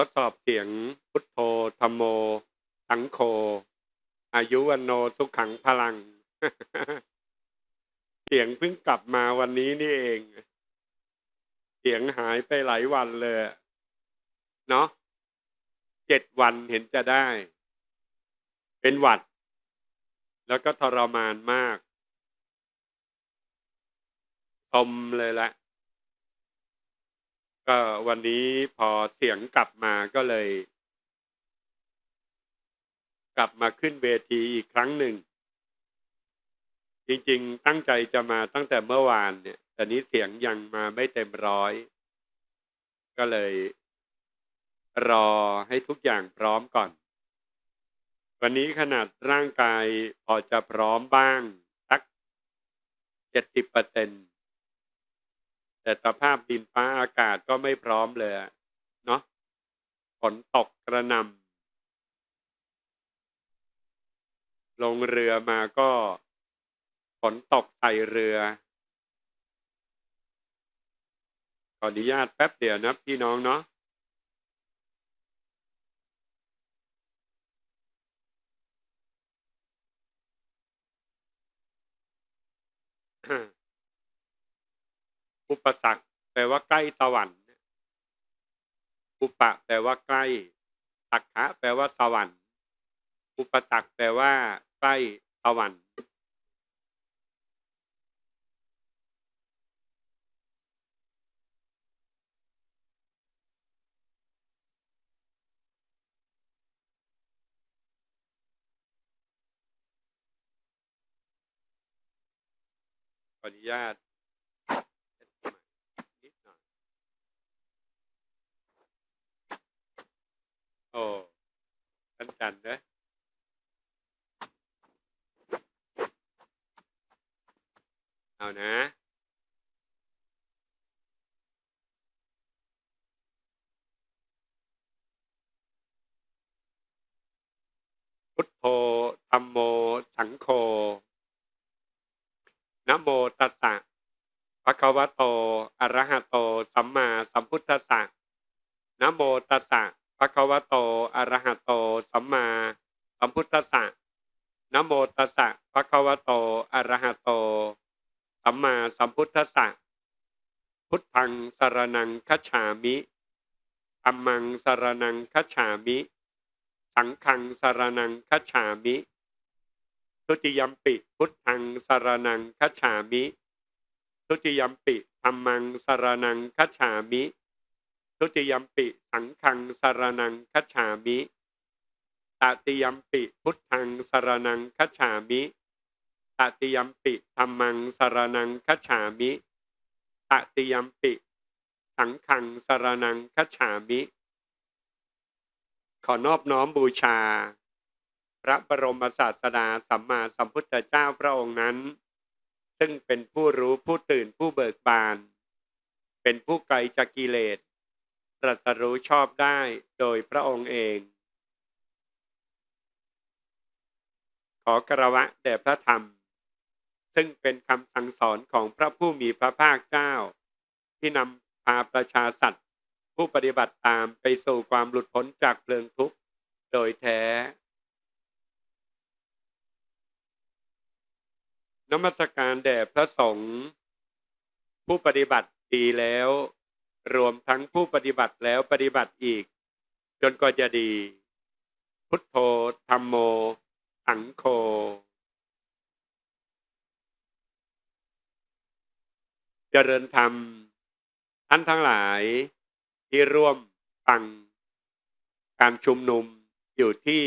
ทดสอบเสียงพุทโธธรรมโมสังโฆอายุวันโนสุขังพลัง เสียงเพิ่งกลับมาวันนี้นี่เอง เสียงหายไปหลายวันเลย เนาะเจ็ดวันเห็นจะได้ เป็นหวัด แล้วก็ทรมานมากทมเลยละ ก็วันนี้พอเสียงกลับมาก็เลย กลับมาขึ้นเวทีอีกครั้งหนึ่ง จริงๆ ตั้งใจจะมาตั้งแต่เมื่อวานเนี่ยแต่นี้เสียงยังมาไม่เต็มร้อย ก็เลย รอให้ทุกอย่างพร้อมก่อน วันนี้ขนาดร่างกายพอจะพร้อมบ้างสักเจ็ดสิบเปอร์เซ็นต์ แต่สภาพดินฟ้าอากาศก็ไม่พร้อมเลยเนาะฝนตกกระนำลงเรือมาก็ฝนตกใส่เรือ ขออนุญาตแป๊บเดียวนะพี่น้องเนาะ อุปสรรคแปลว่าใกล้สวรรค์อุปะแปลว่าใกล้สักขะแปลว่าสวรรค์ อุปสรรคแปลว่าใกล้สวรรค์ขออนุญาตนิดหน่อยโอ้ท่าน จันทร์นะเอานะ พุทโธธรรมโม สังโฆนะโมตัสสะภะคะวะโต อะระหะโต สัมมาสัมพุทธัสสะนะโมตัสสะ ภะคะวโตอรหะโต สัมมาสัมพุทธัสสะนะโมตัสสะภะคะวโตอรหะโต สัมมาสัมพุทธัสสะพุทธังสรนังคัจฉามิธัมมังสรนังคัจฉามิ สังฆังสรนังคัจฉามิทุติยมปิพุทธังสรนังคัจฉามิทุติยมปิธรรมังสรนังคัจฉามิ ทุติยมปิสังฆังสารนังคัจฉามิตติยมปิพุทธังสารนังคัจฉามิตติยมปิธรรมังสารนังคัจฉามิตติยมปิสังฆังสารนังคัจฉามิ ขอนอบน้อมบูชา พระบรมศาสดาสัมมาสัมพุทธเจ้าพระองค์นั้น ซึ่งเป็นผู้รู้ผู้ตื่นผู้เบิกบาน เป็นผู้ไกลจากกิเลส ตรัสรู้ชอบได้โดยพระองค์เอง ขอกระวะแด่พระธรรม ซึ่งเป็นคำสั่งสอนของพระผู้มีพระภาคเจ้า ที่นำพาประชาสัตว์ ผู้ปฏิบัติตามไปสู่ความหลุดพ้นจากเพลิงทุกข์โดยแท้นมัสการแด่พระสงฆ์ผู้ปฏิบัติดีแล้ว รวมทั้งผู้ปฏิบัติแล้วปฏิบัติอีก จนก็จะดี พุทโธธรรมโมสังโฆเจริญธรรมท่านทั้งหลายที่ร่วมฟังการชุมนุมอยู่ที่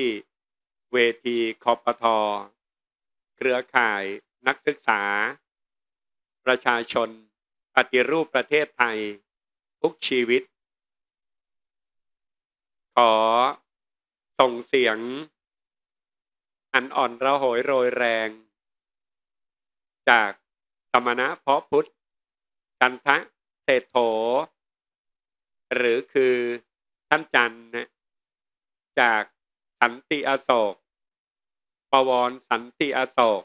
เวทีคอปทอเครือข่ายนักศึกษา ประชาชนปฏิรูปประเทศไทย ทุกชีวิต ขอส่งเสียง อันอ่อนระโหยโรยแรง จากสมณะเพาะพุทธกันทะเศรษโถ หรือคือท่านจันนะจากสันติอโศกปวรสันติอโศก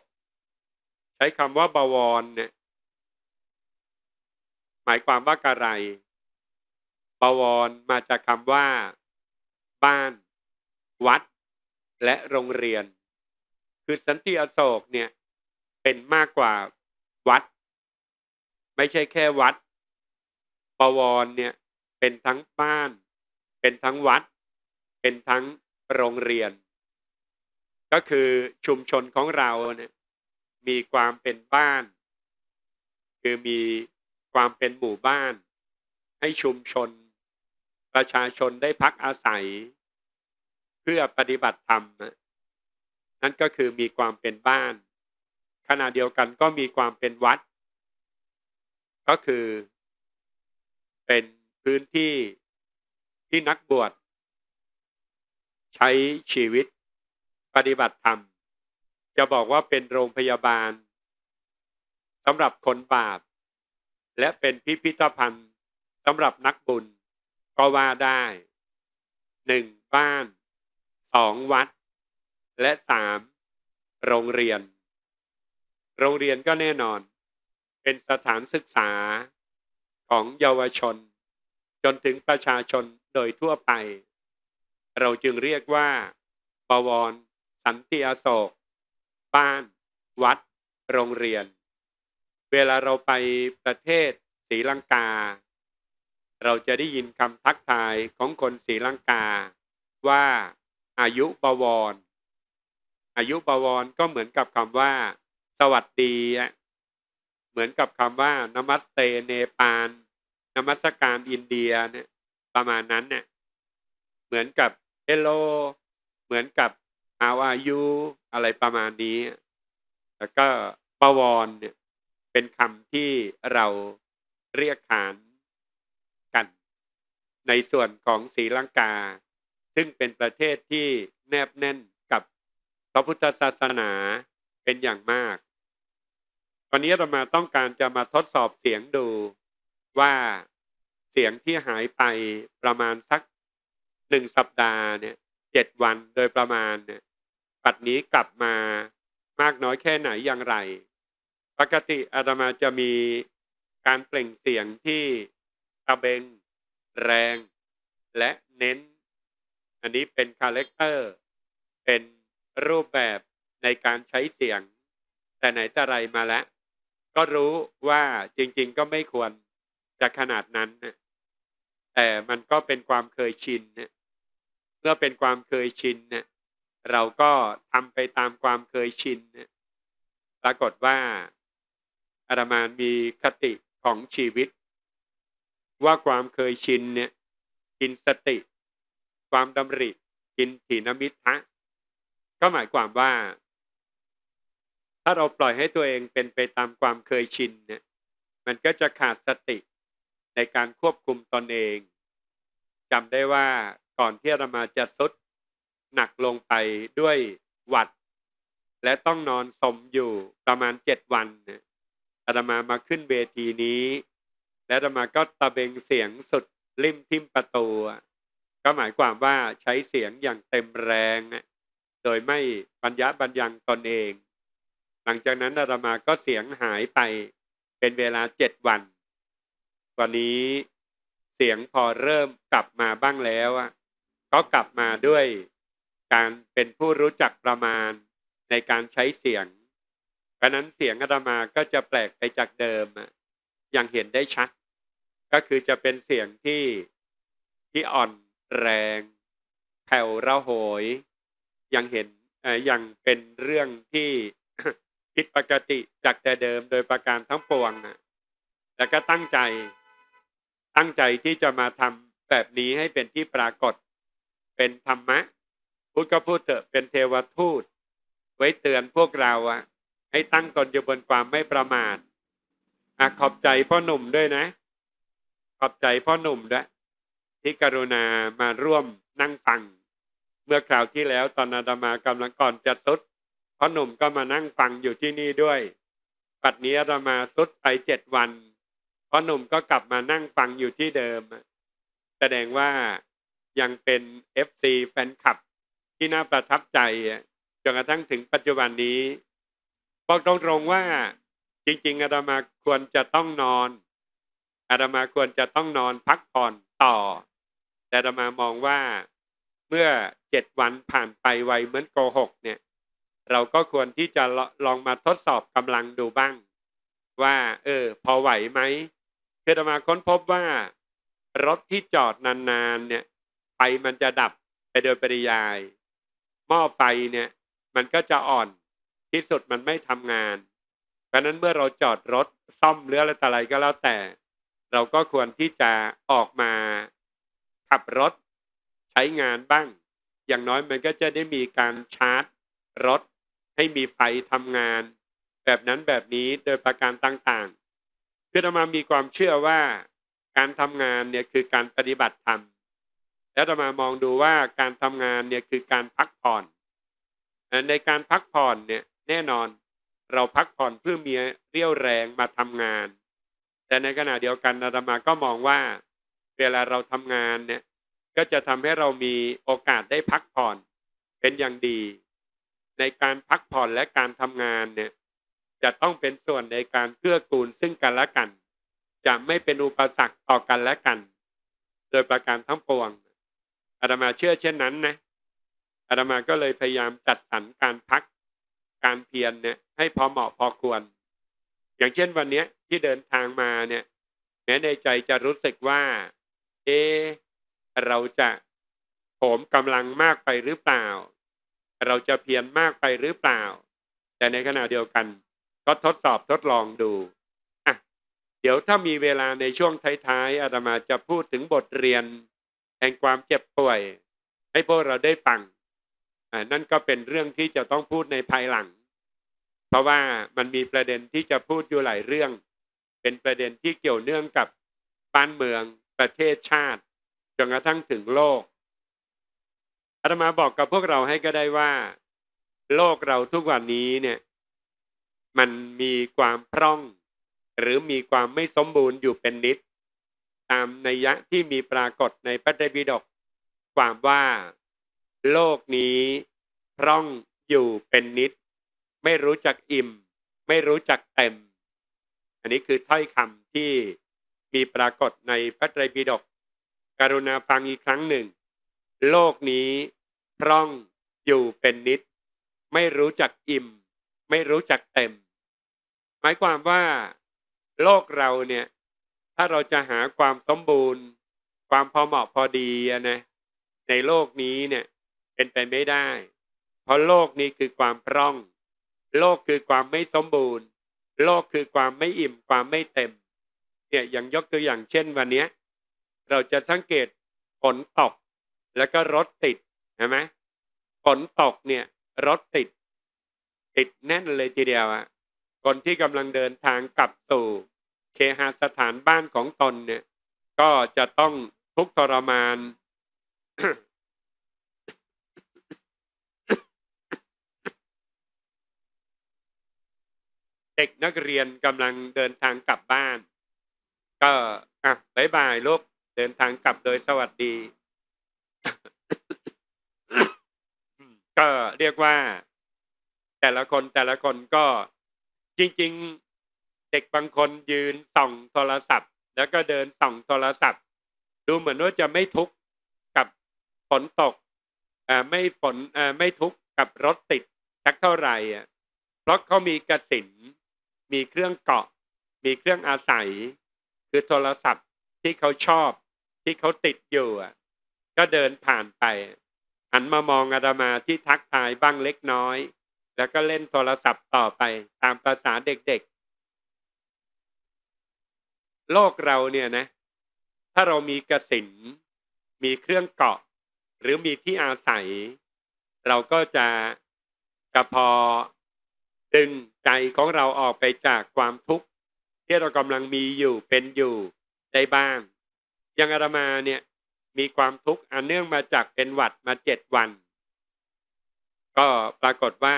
ใช้คำว่าบวรเนี่ยหมายความว่าอะไร บวรมาจากคำว่า บ้าน วัด และโรงเรียน คือสันติอโศกเนี่ยเป็นมากกว่าวัด ไม่ใช่แค่วัดบวรเนี่ยเป็นทั้งบ้าน เป็นทั้งวัด เป็นทั้งโรงเรียน ก็คือชุมชนของเราเนี่ยมีความเป็นบ้าน คือมีความเป็นหมู่บ้าน ให้ชุมชน ประชาชนได้พักอาศัย เพื่อปฏิบัติธรรมนั่นก็คือมีความเป็นบ้าน ขณะเดียวกันก็มีความเป็นวัด ก็คือเป็นพื้นที่ที่นักบวชใช้ชีวิตปฏิบัติธรรม จะบอกว่าเป็นโรงพยาบาลสำหรับคนบาป และเป็นพิพิธภัณฑ์สำหรับนักบุญ ก็ว่าได้หนึ่งบ้านสองวัด และสามโรงเรียน โรงเรียนก็แน่นอน เป็นสถานศึกษาของเยาวชน จนถึงประชาชนโดยทั่วไป เราจึงเรียกว่าบวรสันติอโศก บ้าน วัด โรงเรียน เวลาเราไปประเทศศรีลังกา เราจะได้ยินคำทักทายของคนศรีลังกา ว่าอายุบวร อายุบวรก็เหมือนกับคำว่า สวัสดี เหมือนกับคำว่า นมัสเตเนปาลนมัสการอินเดียเนี่ยประมาณนั้นเนี่ยเหมือนกับเฮลโลเหมือนกับ how are you อะไรประมาณนี้ แล้วก็บวรเนี่ยเป็นคำที่เราเรียกขาน ในส่วนของศรีลังกา ซึ่งเป็นประเทศที่แนบแน่นกับพระพุทธศาสนาเป็นอย่างมาก ตอนนี้เรามาต้องการจะมาทดสอบเสียงดูว่าเสียงที่หายไปประมาณสักหนึ่งสัปดาห์เนี่ยเจ็ดวันโดยประมาณเนี่ยปัดนี้กลับมามากน้อยแค่ไหนอย่างไร ปกติอาตมาจะมีการเปล่งเสียงที่ตะเบง แรงและเน้น อันนี้เป็นคาแรคเตอร์ เป็นรูปแบบในการใช้เสียง แต่ไหนแต่ไรมาแล้ว ก็รู้ว่าจริง ๆ ก็ไม่ควรจะขนาดนั้นนะแต่มันก็เป็นความเคยชินนะเมื่อเป็นความเคยชินเนี่ยเราก็ทำไปตามความเคยชินปรากฏว่าอาตมานมีคติของชีวิต ว่าความเคยชินเนี่ยกินสติ ความดำริกินถีนมิทะก็หมายความว่า ถ้าเราปล่อยให้ตัวเองเป็นไปตามความเคยชินเนี่ยมันก็จะขาดสติในการควบคุมตนเองจำได้ว่าก่อนที่เรามาจะสุดหนักลงไปด้วยหวัด และต้องนอนสมอยู่ประมาณเจ็ดวันเนี่ยอาตมามาขึ้นเวทีนี้ และอาตมาก็ตะเบงเสียงสุดริมทิมประตูก็หมายความว่าใช้เสียงอย่างเต็มแรง โดยไม่ปัญญาบัญญังตนเอง หลังจากนั้นอาตมาก็เสียงหายไปเป็นเวลาเจ็ดวัน วันนี้เสียงพอเริ่มกลับมาบ้างแล้วก็กลับมาด้วยการเป็นผู้รู้จักประมาณในการใช้เสียงเพราะนั้นเสียงอาตมาก็จะแปลกไปจากเดิมอ ย่างเห็นได้ชัด ก็คือจะเป็นเสียงที่ที่อ่อนแรงแผ่วระโหย ยังเห็นอย่างเป็นเรื่องที่ผิดปกติจากแต่เดิมโดยประการทั้งปวงนะแล้วก็ตั้งใจตั้งใจที่จะมาทำแบบนี้ให้เป็นที่ปรากฏ เป็นธรรมะพูดก็พูดเถอะเป็นเทวทูต ไว้เตือนพวกเราอะให้ตั้งตนอยู่บนความไม่ประมาท อะขอบใจพ่อหนุ่มด้วยนะ ขอบใจพ่อหนุ่มด้วย ที่กรุณามาร่วมนั่งฟัง เมื่อคราวที่แล้วตอนอาตมากำลังก่อนจะสุดพ่อหนุ่มก็มานั่งฟังอยู่ที่นี่ด้วยปัดนี้อาตมาสุดไปเจ็ดวันพ่อหนุ่มก็กลับมานั่งฟังอยู่ที่เดิม แสดงว่ายังเป็น FC แฟนคลับที่น่าประทับใจจนกระทั่งถึงปัจจุบันนี้บอกตรงๆว่า จริงๆอาตมาควรจะต้องนอนอาตมาควรจะต้องนอนพักผ่อนต่อ แต่อาตมามองว่าเมื่อเจ็ดวันผ่านไปไวเหมือนโกหกเนี่ย เราก็ควรที่จะลองมาทดสอบกำลังดูบ้าง ว่า เออ พอไหวไหมคืออาตมาค้นพบว่ารถที่จอดนานๆเนี่ยไฟมันจะดับไปโดยปริยาย หม้อไฟเนี่ย มันก็จะอ่อนที่สุดมันไม่ทำงาน ราะนั้นเมื่อเราจอดรถซ่อมหรืออะไรต่ออะไรก็แล้วแต่ เราก็ควรที่จะออกมาขับรถใช้งานบ้าง อย่างน้อยมันก็จะได้มีการชาร์จรถ ให้มีไฟทำงาน แบบนั้นแบบนี้โดยประการต่างๆคือเรามามีความเชื่อว่าการทำงานเนี่ยคือการปฏิบัติธรรมแล้วเรามามองดูว่าการทำงานเนี่ยคือการพักผ่อน ในการพักผ่อนเนี่ยแน่นอน เราพักผ่อนเพื่อมีเรี่ยวแรงมาทำงาน แต่ในขณะเดียวกันอาตมาก็มองว่า เวลาเราทำงานเนี่ยก็จะทำให้เรามีโอกาสได้พักผ่อนเป็นอย่างดี ในการพักผ่อนและการทำงานเนี่ยจะต้องเป็นส่วนในการเกื้อกูลซึ่งกันและกัน จะไม่เป็นอุปสรรคต่อกันและกัน โดยประการทั้งปวงอาตมาเชื่อเช่นนั้นนะอาตมาก็เลยพยายามจัดสรรการพักการเพียรเนี่ย ให้พอเหมาะพอควร อย่างเช่นวันนี้ที่เดินทางมาเนี่ย แม้ในใจจะรู้สึกว่า เอ เราจะโหมกำลังมากไปหรือเปล่า เราจะเพียรมากไปหรือเปล่า แต่ในขณะเดียวกัน ก็ทดสอบทดลองดูอะเดี๋ยวถ้ามีเวลาในช่วงท้ายๆอาตมาจะพูดถึงบทเรียนแห่งความเจ็บป่วย ให้พวกเราได้ฟังอ่านั่นก็เป็นเรื่องที่จะต้องพูดในภายหลัง เพราะว่ามันมีประเด็นที่จะพูดอยู่หลายเรื่อง เป็นประเด็นที่เกี่ยวเนื่องกับบ้านเมืองประเทศชาติจนกระทั่งถึงโลกอาตมาบอกกับพวกเราให้ก็ได้ว่า โลกเราทุกวันนี้เนี่ยมันมีความพร่อง หรือมีความไม่สมบูรณ์อยู่เป็นนิด ตามนัยยะที่มีปรากฏในพระไตรปิฎกความว่า โลกนี้พร่องอยู่เป็นนิด ไม่รู้จักอิ่ม ไม่รู้จักเต็ม อันนี้คือถ้อยคำที่มีปรากฏในพระไตรปิฎกกรุณาฟังอีกครั้งหนึ่ง โลกนี้พร่องอยู่เป็นนิด ไม่รู้จักอิ่ม ไม่รู้จักเต็ม หมายความว่า โลกเราเนี่ย ถ้าเราจะหาความสมบูรณ์ ความพอเหมาะพอดีนะในโลกนี้เนี่ยเป็นไปไม่ได้ เพราะโลกนี้คือความพร่อง โลกคือความไม่สมบูรณ์ โลกคือความไม่อิ่มความไม่เต็มเนี่ยอย่างยกตัวอย่างเช่นวันนี้เราจะสังเกตฝนตกแล้วก็รถติดเห็นไหมฝนตกเนี่ยรถติด ติดแน่นเลยทีเดียวอะคนที่กำลังเดินทางกลับสู่เคหสถานบ้านของตนเนี่ย ก็จะต้องทุกทรมาน เด็กนักเรียนกำลังเดินทางกลับบ้าน ก็อะบายบายลูกเดินทางกลับโดยสวัสดี ก็เรียกว่า แต่ละคนแต่ละคนก็จริง ๆ เด็กบางคนยืนส่องโทรศัพท์ แล้วก็เดินส่องโทรศัพท์ ดูเหมือนว่าจะไม่ทุกข์กับฝนตกอ่าไม่ฝนอ่าไม่ทุกข์กับรถติดสักเท่าไหร่อะเพราะเขามีกระสิน มีเครื่องเกาะ มีเครื่องอาศัย คือโทรศัพท์ที่เขาชอบ ที่เขาติดอยู่ก็เดินผ่านไปหันมามองอาดามาที่ทักทายบ้างเล็กน้อย แล้วก็เล่นโทรศัพท์ต่อไปตามภาษาเด็กๆ โลกเราเนี่ยนะ ถ้าเรามีกระสิน มีเครื่องเกาะ หรือมีที่อาศัย เราก็จะกระพอ ดึงใจของเราออกไปจากความทุกข์ที่เรากำลังมีอยู่เป็นอยู่ได้บ้างย่างอาตมาเนี่ยมีความทุกข์อันเนื่องมาจากเป็นหวัดมาเจ็ดวัน ก็ปรากฏว่า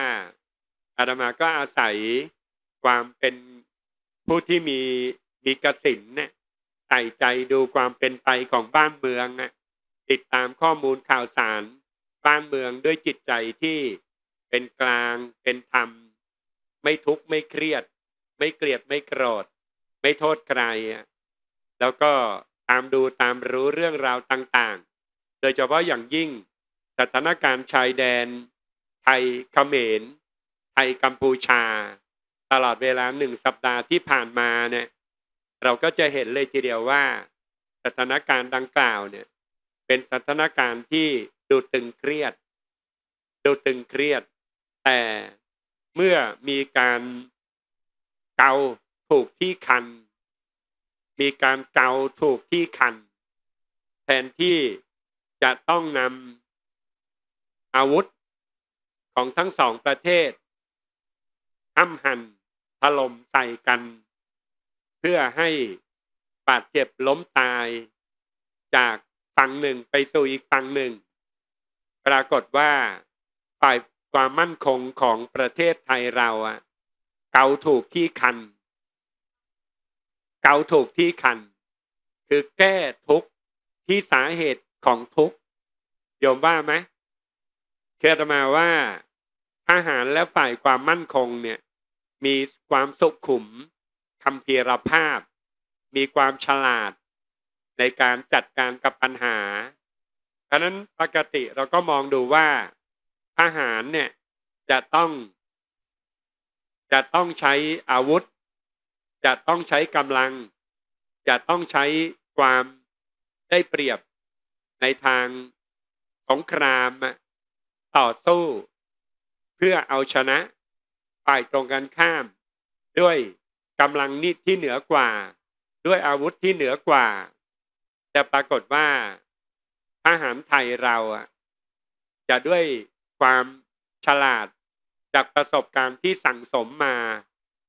อาตมาก็อาศัยความเป็นผู้ที่มีมีกสินเนี่ยใส่ใจดูความเป็นไปของบ้านเมืองนะติดตามข้อมูลข่าวสารบ้านเมืองด้วยจิตใจที่เป็นกลางเป็นธรรม ไม่ทุกข์ไม่เครียด ไม่เกลียดไม่โกรธ ไม่โทษใคร แล้วก็ตามดูตามรู้เรื่องราวต่างๆ โดยเฉพาะอย่างยิ่งสถานการณ์ชายแดน ไทยเขมร ไทยกัมพูชา ตลอดเวลาหนึ่งสัปดาห์ที่ผ่านมาเนี่ยเราก็จะเห็นเลยทีเดียวว่า สถานการณ์ดังกล่าวเนี่ยเป็นสถานการณ์ที่ดูตึงเครียด ดูตึงเครียด แต่ เมื่อมีการเกาถูกที่คัน มีการเกาถูกที่คัน แทนที่จะต้องนำอาวุธของทั้งสองประเทศห้ำหันถล่มใส่กัน เพื่อให้บาดเจ็บล้มตายจากฝั่งหนึ่งไปสู่อีกฝั่งหนึ่ง ปรากฏว่าฝ่าย ความมั่นคงของประเทศไทยเราอะเกาถูกที่คัน เกาถูกที่คัน คือแก้ทุกข์ที่สาเหตุของทุกข์โยมว่าไหมเชื่อมาว่าทหารและฝ่ายความมั่นคงเนี่ย มีความสุขุมคำเพียรภาพ มีความฉลาด ในการจัดการกับปัญหาเพราะนั้นปกติเราก็มองดูว่า ทหารเนี่ยจะต้อง จะต้องใช้อาวุธ จะต้องใช้กำลัง จะต้องใช้ความได้เปรียบในทางสงครามต่อสู้ เพื่อเอาชนะฝ่ายตรงกันข้าม ด้วยกำลังนิดที่เหนือกว่า ด้วยอาวุธที่เหนือกว่าแต่ปรากฏว่าทหารไทยเราจะด้วย ความฉลาดจากประสบการณ์ที่สั่งสมมา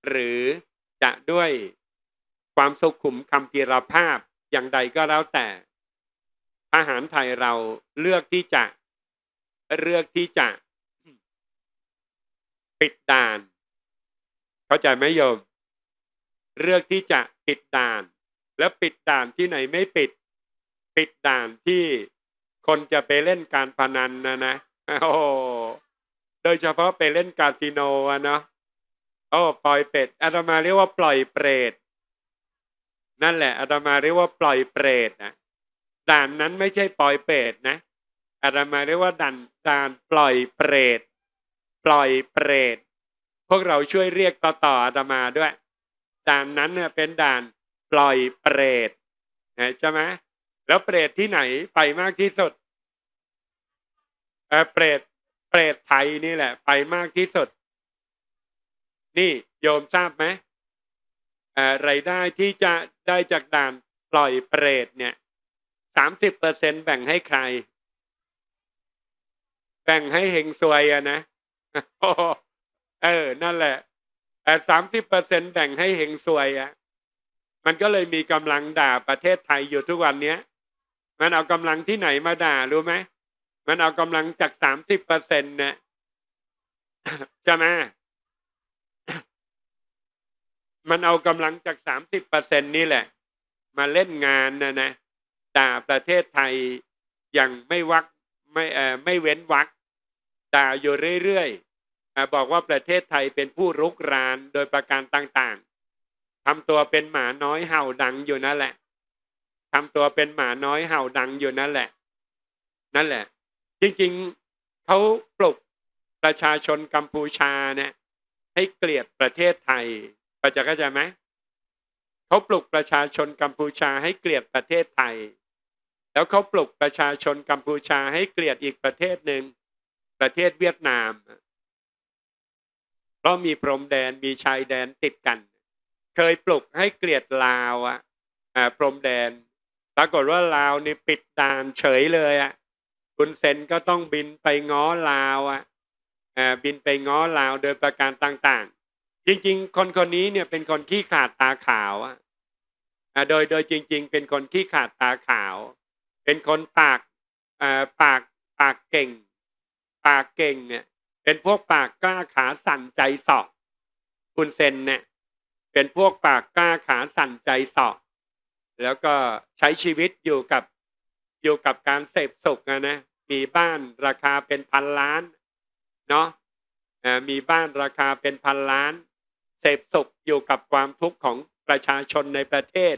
หรือจะด้วยความสุขุมคำพีรภาพอย่างใดก็แล้วแต่ทหารไทยเราเลือกที่จะเลือกที่จะ ปิดด่าน เข้าใจไหมโยม เลือกที่จะปิดด่าน แล้วปิดด่านที่ไหนไม่ปิด ปิดด่านที่คนจะไปเล่นการพนันนะนะ โอ้โดยเฉพาะไปเล่นคาสิโนอะเนาะโอ้ปล่อยเป็ดอาตมาเรียกว่าปล่อยเปรตนั่นแหละอาตมาเรียกว่าปล่อยเปรตนะด่านนั้นไม่ใช่ปล่อยเปรตนะอาตมาเรียกว่าด่านด่านปล่อยเปรตปล่อยเปรตพวกเราช่วยเรียกต่อต่ออาตมาด้วย ด่านนั้นเนี่ยเป็นด่านปล่อยเปรตใช่ไหมแล้วเปรตที่ไหนไปมากที่สุด เออเปรตเปรตไทยนี่แหละ ไปมากที่สุด นี่โยมทราบไหมรายได้ที่จะได้จากด่านปล่อยเปรตเนี่ยสามสิบเปอร์เซ็นแบ่งให้ใคร แบ่งให้เฮงซวยอะนะเออ นั่นแหละแต่สามสิบเปอร์เซ็นแบ่งให้เฮงซวยอะมันก็เลยมีกำลังด่าประเทศไทยอยู่ทุกวันเนี้ย มันเอากำลังที่ไหนมาด่ารู้ไหม มันเอากำลังจากสามสิบเปอร์เซ็นต์เนี่ยจะมมันเอากำลังจากสามสิบเปอร์เซ็นนี่แหละ มาเล่นงานนะนะด่าประเทศไทยอย่างไม่วักไม่เอ่อไม่เว้นวักด่าอยู่เรื่อยๆบอกว่าประเทศไทยเป็นผู้รุกรานโดยประการต่างๆทำตัวเป็นหมาน้อยเห่าดังอยู่นั่นแหละทำตัวเป็นหมาน้อยเห่าดังอยู่นั่นแหละ นั่นแหละ จริงๆเขาปลุกประชาชนกัมพูชาเนี่ยให้เกลียดประเทศไทยก็จะเข้าใจไหมเขาปลุกประชาชนกัมพูชาให้เกลียดประเทศไทย แล้วเขาปลุกประชาชนกัมพูชาให้เกลียดอีกประเทศหนึ่งประเทศเวียดนามเพราะมีพรมแดนมีชายแดนติดกัน เคยปลุกให้เกลียดลาวอะพรมแดน ปรากฏว่าลาวนี่ปิดด่านเฉยเลยอะ คุณเซนก็ต้องบินไปง้อลาวอะบินไปง้อลาวโดยประการต่างๆ จริง ๆ คนคนนี้เนี่ยเป็นคนขี้ขาดตาขาวอะโดยโดยจริง ๆ เป็นคนขี้ขาดตาขาว เป็นคนปากปากปากเก่ง ปากเก่งเนี่ย เป็นพวกปากกล้าขาสั่นใจสอบคุณเซนเนี่ยเป็นพวกปากกล้าขาสั่นใจสอบแล้วก็ใช้ชีวิตอยู่กับอยู่กับการเสพสุขนะนะ มีบ้านราคาเป็นพันล้านเนาะมีบ้านราคาเป็นพันล้าน เสพสุขอยู่กับความทุกข์ของประชาชนในประเทศ